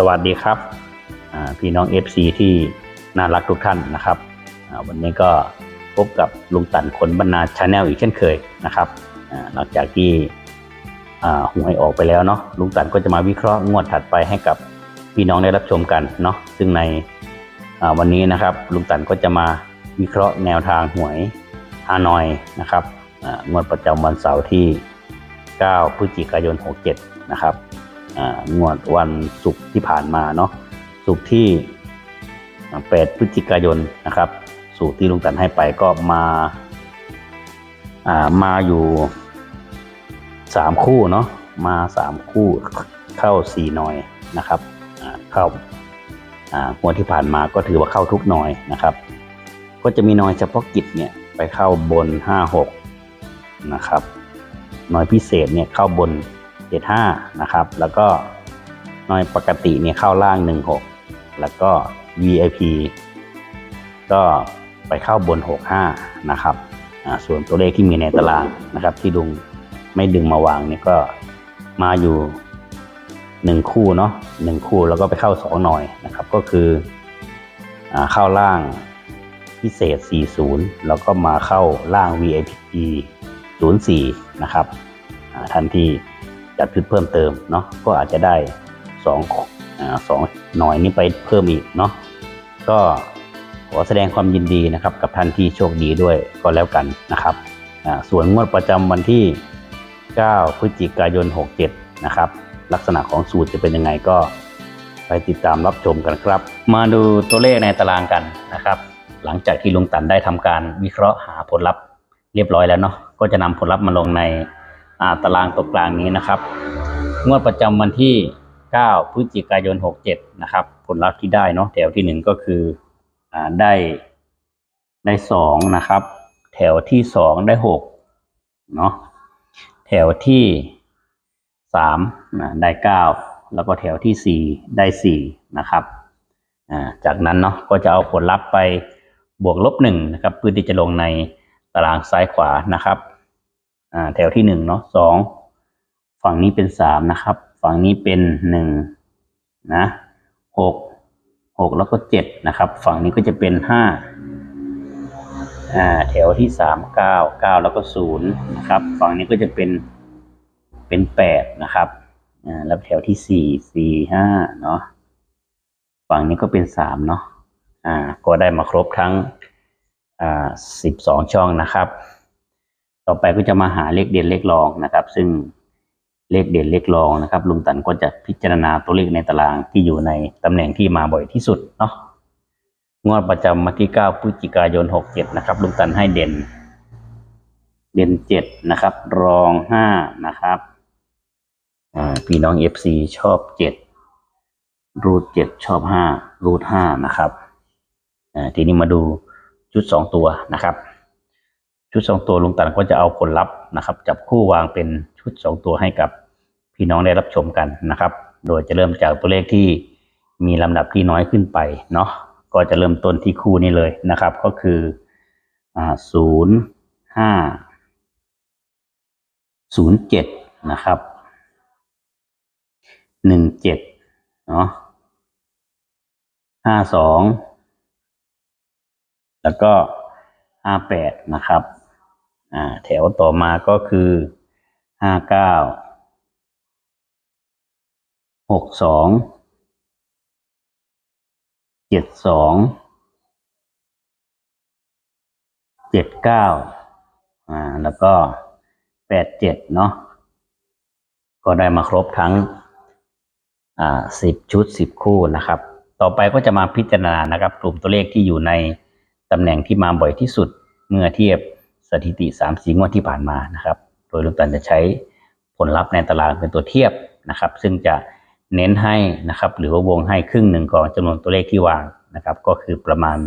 สวัสดีครับพี่น้อง FC ที่น่ารักทุกท่านนะครับวันนี้ก็พบกับลุงตันคนบรรณาชาแนลอีกเช่นเคยนะครับหลังจากที่หวยออกไปแล้วเนาะลุงตันก็จะมาวิเคราะห์งวดถัดไปให้กับพี่น้องได้รับชมกันเนาะซึ่งในวันนี้นะครับลุงตันก็จะมาวิเคราะห์แนวทางหวยฮานอยนะครับงวดประจำวันเสาร์ที่ 9 พฤศจิกายน 67 นะครับ งวดวันศุกร์ที่ผ่านมาเนาะศุกร์ที่ 8 พฤศจิกายนนะครับ สูตรที่ลุงตันให้ไปก็มาอ่ามาอยู่ 3 คู่เนาะมา 3 คู่เข้า 4 หน่อยนะครับอ่าเข้าอ่างวดที่ผ่านมาก็ถือว่าเข้าทุกหน่อยนะครับ ก็จะมีหน่อยเฉพาะกิจเนี่ยไปเข้าบน 56 นะครับหน่อยพิเศษเนี่ยเข้าบน 75 นะครับ แล้วก็หน่อยปกติเนี่ยเข้าล่าง 16 แล้วก็ VIP ก็ไปเข้าบน 65 นะครับอ่าส่วนตัวเลขที่มีในตารางนะครับ ที่ดุงไม่ดึงมาวางเนี่ยก็มาอยู่1คู่เนาะ1คู่แล้วก็ไปเข้า2หน่อยนะครับ ก็คืออ่าเข้าล่างพิเศษ 40 แล้วก็มาเข้าล่าง VIP 04 นะครับท่านที่ จัดขึ้นเพิ่มเติมเนาะก็อาจจะได้สองสองหน่อยนี้ไปเพิ่มอีกเนาะก็ขอแสดงความยินดีนะครับกับท่านที่โชคดีด้วยก็แล้วกันนะครับส่วนงวดประจำวันที่ 9 พฤศจิกายน 67 นะครับ ลักษณะของสูตรจะเป็นยังไงก็ไปติดตามรับชมกันครับ มาดูตัวเลขในตารางกันนะครับ หลังจากที่ลุงตันได้ทำการวิเคราะห์หาผลลัพธ์เรียบร้อยแล้วเนาะก็จะนำผลลัพธ์มาลงใน ตารางตัวกลางนี้นะครับ งวดประจำวันที่ 9 พฤศจิกายน 67 นะครับ ผลลัพธ์ที่ได้เนาะแถวที่หนึ่งก็คืออได้ได้สองนะครับ แถวที่สองได้หกเนาะแถวที่สามนะได้เก้าแล้วก็แถวที่สี่ได้สี่นะครับจากนั้นเนาะก็จะเอาผลลัพธ์ไปบวกลบหนึ่งนะครับเพื่อที่จะลงในตารางซ้ายขวานะครับ อ่าแถวที่หนึ่งเนาะสองฝั่งนี้เป็นสามนะครับ ฝั่งนี้เป็นหนึ่งนะหกหกแล้วก็เจ็ดนะครับ ฝั่งนี้ก็จะเป็นห้าอ่าแถวที่สามเก้าเก้าแล้วก็ศูนย์นะครับ ฝั่งนี้ก็จะเป็นเป็นแปดนะครับอ่าแล้วแถวที่สี่สี่ห้าเนาะฝั่งนี้ก็เป็นสามเนาะอ่าก็ได้มาครบทั้งอ่าสิบสองช่องนะครับ ต่อไปก็จะมาหาเลขเด่นเลขรองนะครับ ซึ่งเลขเด่นเลขรองนะครับ ลุงตันก็จะพิจารณาตัวเลขในตารางที่อยู่ในตำแหน่งที่มาบ่อยที่สุดเนาะงวดประจำวันที่ 9พฤศจิกายน 67 นะครับ ลุงตันให้เด่น เด่น 7 นะครับ รอง 5 นะครับพี่น้อง FC ชอบ 7 รูท 7 ชอบ 5 รูท 5 นะครับทีนี้มาดูชุด 2 ตัวนะครับ ชุดสองตัวลุงตันก็จะเอาผลลัพธ์นะครับ จับคู่วางเป็นชุดสองตัวให้กับพี่น้องได้รับชมกันนะครับ โดยจะเริ่มจากตัวเลขที่มีลำดับที่น้อยขึ้นไปเนาะก็จะเริ่มต้นที่คู่นี้เลยนะครับ ก็คืออ่าศูนย์ห้าศูนย์เจ็ดนะครับหนึ่งเจ็ดเนาะห้าสองแล้วก็ห้าแปดนะครับ แถวต่อมาก็คือห้าเก้าหกสองเจ็ดสองเจ็ดเก้าอ่าแล้วก็แปดเจ็ดเนาะก็ได้มาครบทั้งอ่าสิบชุดสิบคู่นะครับ ต่อไปก็จะมาพิจารณานะครับ กลุ่มตัวเลขที่อยู่ในตำแหน่งที่มาบ่อยที่สุดเมื่อเทียบ สถิติ3ามสีงวดที่ผ่านมานะครับ โดยลุงตันจะใช้ผลลัพธ์ในตารางเป็นตัวเทียบนะครับ ซึ่งจะเน้นให้นะครับ หรือว่าวงให้ครึ่งหนึ่งของจำนวนตัวเลขที่วางนะครับ ก็คือประมาณ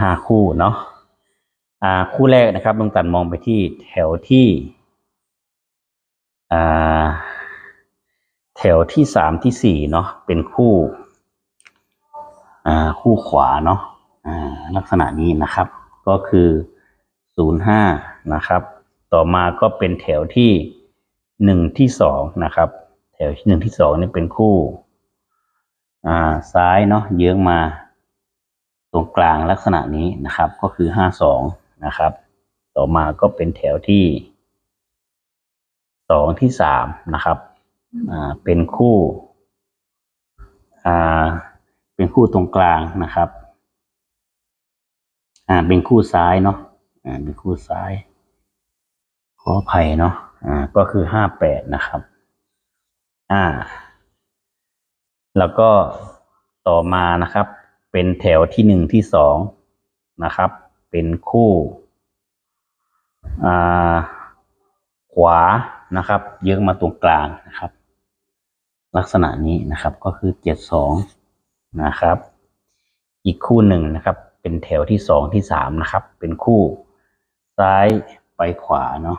ห้าคู่เนาะคู่แรกนะครับลุงตันมองไปที่แถวที่แถวที่สามที่สี่เนาะเป็นคู่คู่ขวาเนาะลักษณะนี้นะครับ ก็คือ ศูนะครับ ต่อมาก็เป็นแถวที่หนึ่งที่สองนะครับ แถวที่หนึ่งที่สองนี่เป็นคู่อ่าซ้ายเนาะเยื้องมา ตรงกลางลักษณะนี้นะครับ ก็คือห้าสองนะครับ ต่อมาก็เป็นแถวที่สองที่สามนะครับอ่าเป็นคู่อ่าเป็นคู่ตรงกลางนะครับอ่าเป็นคู่ซ้ายเนาะ อ่าเป็นคู่ซ้าย ขออภัยเนาะอ่า ก็คือห้าแปดนะครับ อ่า แล้วก็ต่อมานะครับ เป็นแถวที่หนึ่งที่สองนะครับ เป็นคู่ อ่า ขวานะครับ เยื้องมาตรงกลางนะครับ ลักษณะนี้นะครับก็คือเจ็ดสองนะครับ อีกคู่หนึ่งนะครับ เป็นแถวที่สองที่สามนะครับ เป็นคู่ ซ้ายไปขวาเนาะ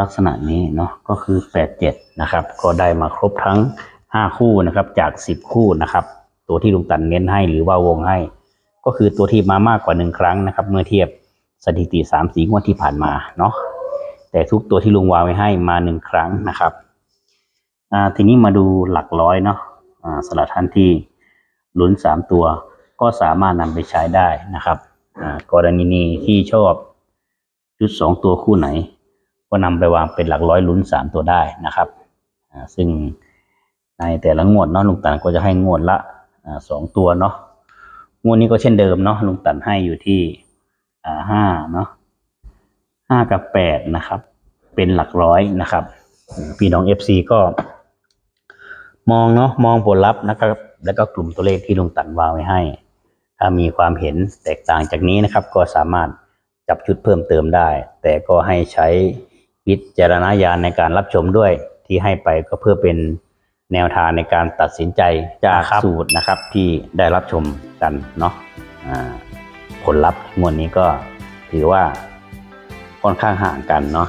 ลักษณะนี้เนาะก็คือแปดเจ็ดนะครับ ก็ได้มาครบทั้งห้าคู่นะครับจากสิบคู่นะครับ ตัวที่ลุงตันเน้นให้หรือว่าวงให้ ก็คือตัวที่มามากกว่าหนึ่งครั้งนะครับ เมื่อเทียบสถิติสามสีงวดที่ผ่านมาเนาะแต่ทุกตัวที่ลุงวางไว้ให้มาหนึ่งครั้งนะครับอ่าทีนี้มาดูหลักร้อยเนาะอ่าสำหรับท่านที่ลุ้นสามตัว ก็สามารถนำไปใช้ได้นะครับ กรณีนี้ที่ชอบชุดสองตัวคู่ไหน ก็นำไปวางเป็นหลักร้อยลุ้นสามตัวได้นะครับซึ่งในแต่ละงวดเนาะลุงตันก็จะให้งวดละสองตัวเนาะงวดนี้ก็เช่นเดิมเนาะลุงตันให้อยู่ที่ห้าเนาะห้ากับแปดนะครับ เป็นหลักร้อยนะครับ พี่น้องเอฟซีก็มองเนาะมองผลลัพธ์นะครับ แล้วก็กลุ่มตัวเลขที่ลุงตันวางไว้ให้ ถ้ามีความเห็นแตกต่างจากนี้นะครับ ก็สามารถจับชุดเพิ่มเติมได้ แต่ก็ให้ใช้วิจารณญาณในการรับชมด้วยที่ให้ไปก็เพื่อเป็นแนวทางในการตัดสินใจจากสูตรนะครับที่ได้รับชมกันเนาะอ่าผลลัพธ์งวดนี้ก็ถือว่าค่อนข้างห่างกันเนาะ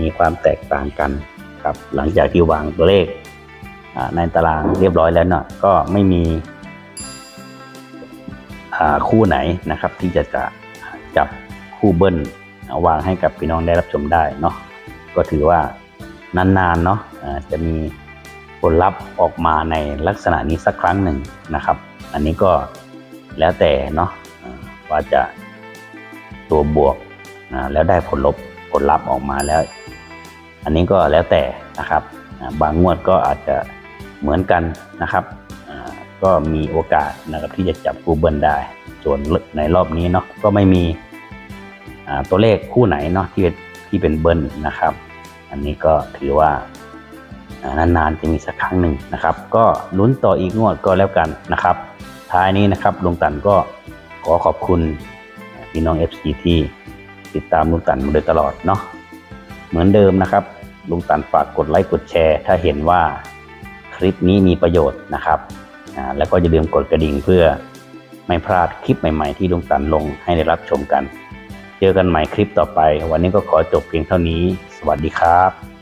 มีความแตกต่างกันครับหลังจากที่วางตัวเลขในตารางเรียบร้อยแล้วเนาะก็ไม่มี คู่ไหนนะครับ ที่จะจะจับคู่เบิ้ลวางให้กับพี่น้องได้รับชมได้เนาะก็ถือว่านานๆเนาะจะมีผลลัพธ์ออกมาในลักษณะนี้สักครั้งหนึ่งนะครับ อันนี้ก็แล้วแต่เนาะว่าจะตัวบวกแล้วได้ผลลบผลลัพธ์ออกมาแล้ว อันนี้ก็แล้วแต่นะครับบางงวดก็อาจจะเหมือนกันนะครับ ก็มีโอกาสนะครับที่จะจับคู่เบิลได้ ส่วนในรอบนี้เนาะก็ไม่มีตัวเลขคู่ไหนเนาะที่เป็นที่เป็นเบิลนะครับ อันนี้ก็ถือว่าอ่านานๆจะมีสักครั้งหนึ่งนะครับ ก็ลุ้นต่ออีกงวดก็แล้วกันนะครับ ท้ายนี้นะครับลุงตันก็ขอขอบคุณพี่น้อง FC ที่ติดตามลุงตันมาโดยตลอดเนาะเหมือนเดิมนะครับลุงตันฝากกดไลค์กดแชร์ ถ้าเห็นว่าคลิปนี้มีประโยชน์นะครับ นะแล้วก็อย่าลืมกดกระดิ่งเพื่อไม่พลาดคลิปใหม่ๆ ที่ลุงตันลงให้ได้รับชมกัน เจอกันใหม่คลิปต่อไป วันนี้ก็ขอจบเพียงเท่านี้ สวัสดีครับ